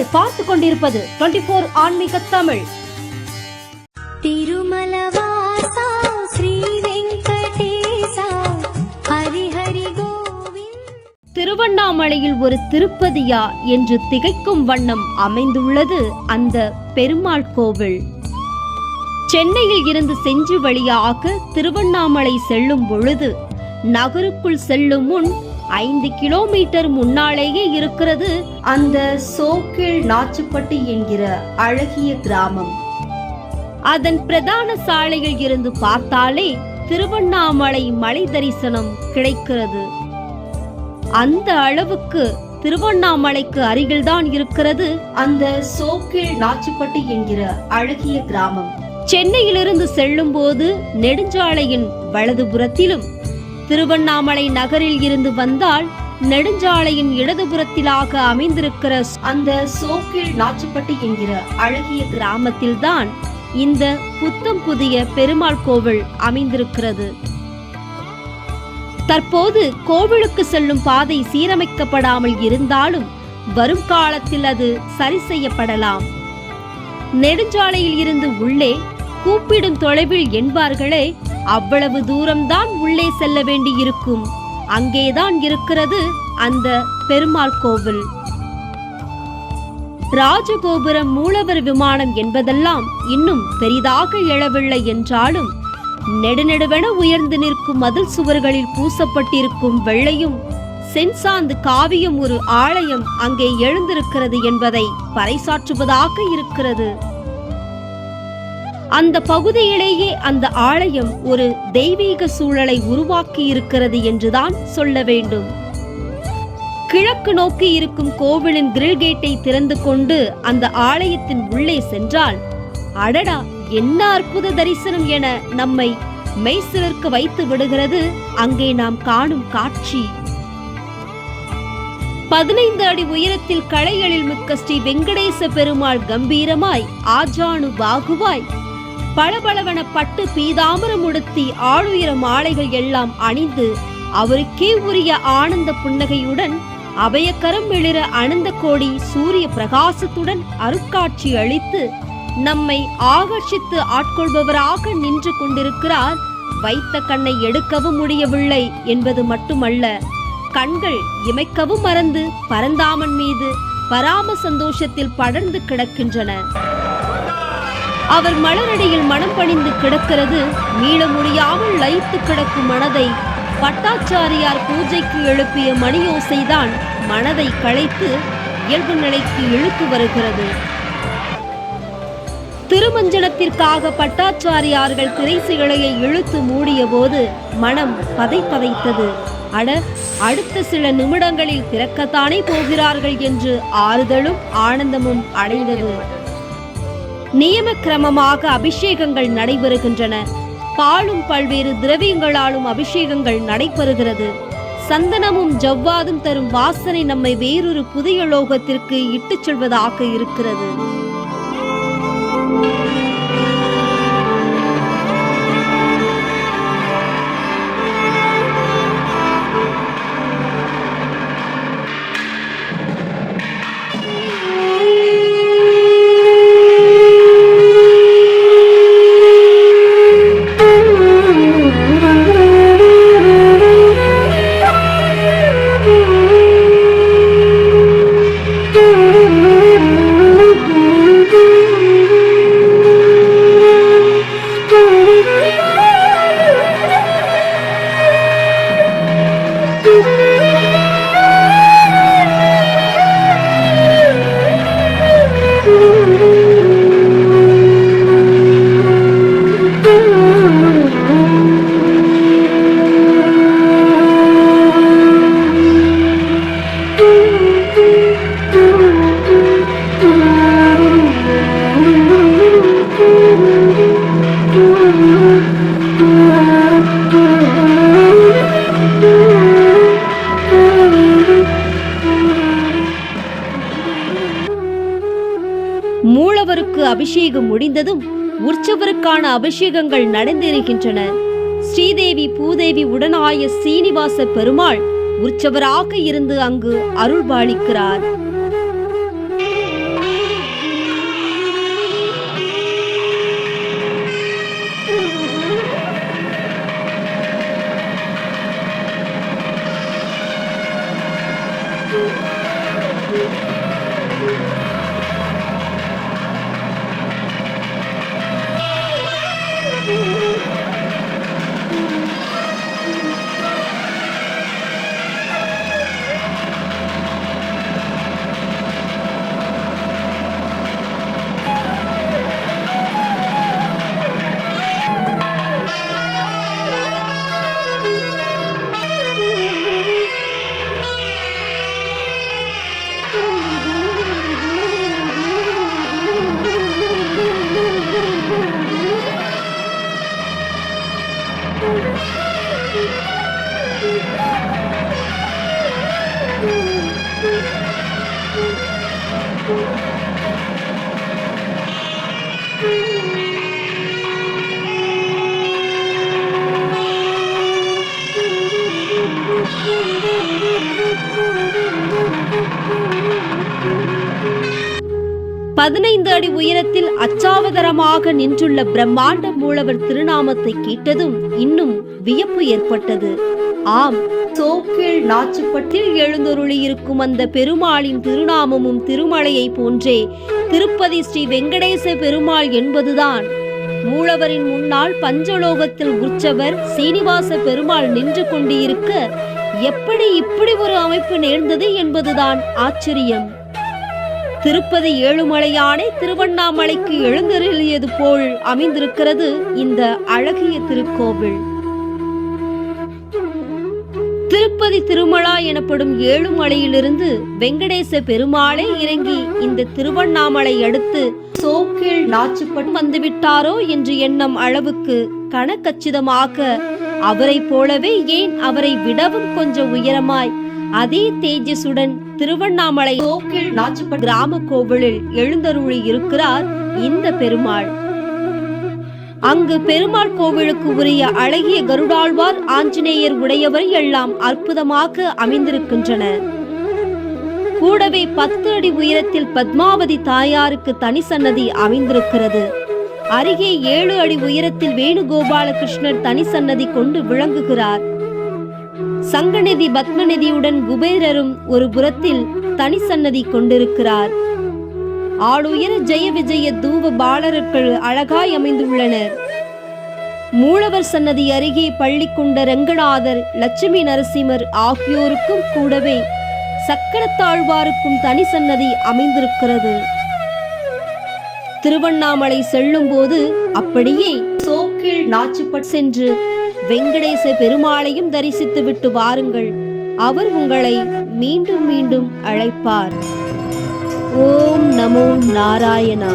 நீங்கள் பார்த்து கொண்டிருப்பது டுவெண்டி போர் ஆன்மீக தமிழ். திருமலவாசா திருவண்ணாமலையில் ஒரு திருப்பதியா என்று திகைக்கும் வண்ணம் அமைந்துள்ளது அந்த பெருமாள் கோவில். சென்னையில் இருந்து செஞ்சு வழியாக திருவண்ணாமலை செல்லும் பொழுது நகருக்குள் செல்லும் முன் ஐந்து கிலோமீட்டர் முன்னாலேயே இருக்கிறது அந்த சோக்கில் நாச்சுப்பட்டு என்கிற அழகிய கிராமம். அதன் பிரதான சாலையில் இருந்து பார்த்தாலே திருவண்ணாமலை மலை தரிசனம் கிடைக்கிறது. அந்த அளவுக்கு திருவண்ணாமலைக்கு அருகில்தான் இருக்கிறது அந்த சோக்கில் நாச்சிப்பட்டி என்கிற அழகிய கிராமம். சென்னையிலிருந்து செல்லும் போது நெடுஞ்சாலையின் வலதுபுறத்திலும் திருவண்ணாமலை நகரில் இருந்து வந்தால் நெடுஞ்சாலையின் இடதுபுறத்திலாக அமைந்திருக்கிற அந்த சோக்கில் நாச்சிப்பட்டி என்கிற அழகிய கிராமத்தில்தான் இந்த புத்தம் புதிய பெருமாள் கோவில் அமைந்திருக்கிறது. தற்போது கோவிலுக்கு செல்லும் பாதை சீரமைக்கப்படாமல் இருந்தாலும் வரும் காலத்தில் அது சரி செய்யப்படலாம். நெடுஞ்சாலையில் இருந்து உள்ளே கூப்பிடும் தொலைவில் என்பார்களே அவ்வளவு தூரம்தான் உள்ளே செல்ல வேண்டியிருக்கும். அங்கேதான் இருக்கிறது அந்த பெருமாள் கோவில். ராஜகோபுரம் மூலவர் விமானம் என்பதெல்லாம் இன்னும் பெரிதாக எழவில்லை என்றாலும் நெடுநெடுவென உயர்ந்து நிற்கும் மதில் சுவர்களில் பூசப்பட்டிருக்கும் வெள்ளையும் சென்சாந்து காவியம் ஒரு ஆலயம் அங்கே எழுந்திருக்கிறது என்பதை பறைசாற்றுவதாக இருக்கிறது. அந்த பகுதியிலேயே அந்த ஆலயம் ஒரு தெய்வீக சூழலை உருவாக்கி இருக்கிறது என்றுதான் சொல்ல வேண்டும். கிழக்கு நோக்கி இருக்கும் கோவிலின் கிரில் கேட்டை திறந்து கொண்டு அந்த ஆலயத்தின் உள்ளே சென்றால் அடடா என்ன அற்புத தரிசனம் என நம்மை மெய்சிலிர்க்க வைத்து விடுகிறது அங்கே நாம் காணும் காட்சி. பதினைந்து அடி உயரத்தில் களைகளில் மிக்க ஸ்ரீ வெங்கடேச பெருமாள் கம்பீரமாய் ஆஜானு பாகுவாய் பளபளவன பட்டு பீதாமரம் உடுத்தி ஆளுயர மாலைகள் எல்லாம் அணிந்து அவருக்கே உரிய ஆனந்த புன்னகையுடன் அபயக்கரம் எழுற அனந்த கோடி சூரிய பிரகாசத்துடன் அருட்காட்சி அளித்து நம்மை ஆகர்ஷித்து ஆட்கொள்பவராக நின்று கொண்டிருக்கிறார். வைத்த கண்ணை எடுக்கவும் முடியவில்லை என்பது மட்டுமல்ல கண்கள் இமைக்கவும் மறந்து பரந்தாமன் மீது பராம சந்தோஷத்தில் படர்ந்து கிடக்கின்றன. அவர் மலரடியில் மனம் பணிந்து கிடக்கிறது. மீள முடியாமல் லயித்து கிடக்கும் மனதை பட்டாச்சாரியார் பூஜைக்கு எழுப்பிய மணியோசைதான் மனதை களைத்து இயல்பு நிலைக்கு இழுத்து வருகிறது. திருமஞ்சனத்திற்காக பட்டாச்சாரியார்கள் திரைசிகளையை இழுத்து மூடிய போது மனம் பதைப்பதைத்தது. அட அடுத்த சில நிமிடங்களில் திறக்கத்தானே போகிறார்கள் என்று ஆறுதலும் ஆனந்தமும் அடைந்தது. நியமக்கிரமமாக அபிஷேகங்கள் நடைபெறுகின்றன. பாலும் பல்வேறு திரவியங்களாலும் அபிஷேகங்கள் நடைபெறுகிறது. சந்தனமும் ஜவ்வாதும் தரும் வாசனை நம்மை வேறொரு புதிய லோகத்திற்கு இட்டுச் செல்வதாக இருக்கிறது. முடிந்ததும் உற்சவருக்கான அபிஷேகங்கள் நடந்தேறுகின்றன. ஸ்ரீதேவி பூதேவி உடனாய சீனிவாச பெருமாள் உற்சவராக இருந்து அங்கு அருள்பாலிக்கிறார். Thank you. பதினைந்து அடி உயரத்தில் அச்சாவதரமாக நின்றுள்ள பிரம்மாண்ட மூலவர் திருநாமத்தை கேட்டதும் இன்னும் வியப்பு ஏற்பட்டது. ஆம் சோக்கீழ் நாச்சுப்பட்டில் எழுந்தருளியிருக்கும் அந்த பெருமாளின் திருநாமமும் திருமலையை போன்றே திருப்பதி ஸ்ரீ வெங்கடேச பெருமாள் என்பதுதான். மூலவரின் முன்னால் பஞ்சலோகத்தில் உற்சவர் சீனிவாச பெருமாள் நின்று கொண்டிருக்க எப்படி இப்படி ஒரு அமைப்பு நேர்ந்தது என்பதுதான் ஆச்சரியம். திருப்பதி ஏழுமலையானே திருவண்ணாமலைக்கு எழுந்தருளியது போல் அமைந்திருக்கிறது இந்த அழகிய திருக்கோவில். திருப்பதி திருமலா எனப்படும் ஏழுமலையிலிருந்து வெங்கடேச பெருமாளே இறங்கி இந்த திருவண்ணாமலை அடுத்து சோக்கீழ் நாச்சுப்பட்டு வந்துவிட்டாரோ என்று எண்ணம் அளவுக்கு கணக்கச்சிதமாக அவரைப் போலவே ஏன் அவரை விடவும் கொஞ்சம் உயரமாய் அதே தேஜஸுடன் திருவண்ணாமலை கிராம கோவிலில் எழுந்தருளி இருக்கிறார் இந்த பெருமாள். அங்கு பெருமாள் கோவிலுக்கு உரிய அழகிய கருடாழ்வார் ஆஞ்சநேயர் உடையவர் எல்லாம் அற்புதமாக அமைந்திருக்கின்றன கூடவே பத்து அடி உயரத்தில் பத்மாவதி தாயாருக்கு தனி சன்னதி அமைந்திருக்கிறது. அருகே ஏழு அடி உயரத்தில் வேணுகோபாலகிருஷ்ணர் தனி சன்னதி கொண்டு விளங்குகிறார். சங்கநிதி பத்மநிதியுடன் குபேரரும் ஒரு புறத்தில் தனி சன்னதி கொண்டிருக்கிறார். ஆளுயர ஜெய விஜய தூவ பாலர்கள் அழகாய் அமைந்துள்ளனர். மூலவர் சன்னதி அருகே பள்ளி கொண்ட ரங்கநாதர் லட்சுமி நரசிம்மர் ஆகியோருக்கும் கூடவே சக்கரத்தாழ்வாருக்கும் தனி சன்னதி அமைந்திருக்கிறது. திருவண்ணாமலை செல்லும் போது அப்படியே சோக்கில் நாச்சுப்பட் சென்று வெங்கடேச பெருமாளையும் தரிசித்து விட்டு வாருங்கள். அவர் உங்களை மீண்டும் மீண்டும் அழைப்பார். ஓம் நமோ நாராயணா.